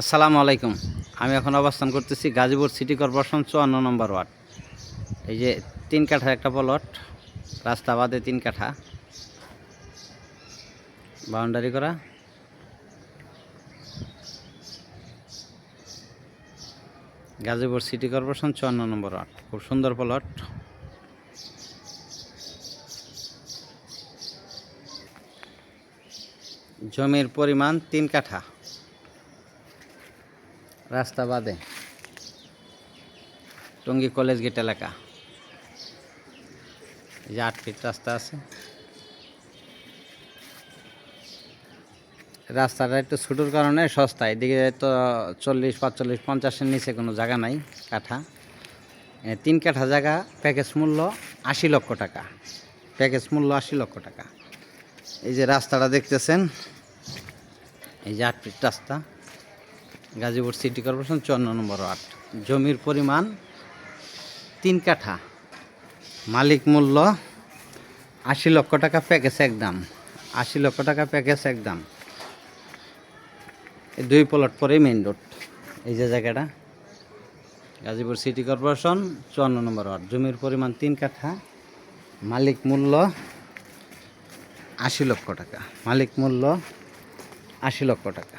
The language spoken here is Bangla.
আসসালামু আলাইকুম। আমি এখন অবস্থান করতেছি গাজীপুর সিটি কর্পোরেশন চুয়ান্ন নম্বর ওয়ার্ড। এই যে তিন কাঠার একটা প্লট, রাস্তা বাদে তিন কাঠা। বাউন্ডারি করা। গাজীপুর সিটি কর্পোরেশন চুয়ান্ন নম্বর ওয়ার্ড। খুব সুন্দর প্লট। জমির পরিমাণ তিন কাঠা। রাস্তা বাদে। টঙ্গী কলেজ গেট এলাকা। এই যে আট ফিট রাস্তা আছে। রাস্তাটা একটু ছোটোর কারণে সস্তা। এদিকে তো চল্লিশ, পাঁচচল্লিশ, পঞ্চাশের নিচে কোনো জায়গা নাই, কাঠা। তিন কাঠা জায়গা, প্যাকেজ মূল্য আশি লক্ষ টাকা। প্যাকেজ মূল্য আশি লক্ষ টাকা। এই যে রাস্তাটা দেখতেছেন, এই যে আট ফিট রাস্তা। গাজীপুর সিটি কর্পোরেশন চুয়ান্ন নম্বর ওয়ার্ড। জমির পরিমাণ তিন কাঠা। মালিক মূল্য আশি লক্ষ টাকা প্যাকেজ একদম। আশি লক্ষ টাকা প্যাকেজ একদম। এই দুই প্লট পরেই মেইন রোড এই যে জায়গাটা, গাজীপুর সিটি কর্পোরেশন চুয়ান্ন নম্বর ওয়ার্ড। জমির পরিমাণ তিন কাঠা। মালিক মূল্য আশি লক্ষ টাকা। মালিক মূল্য আশি লক্ষ টাকা।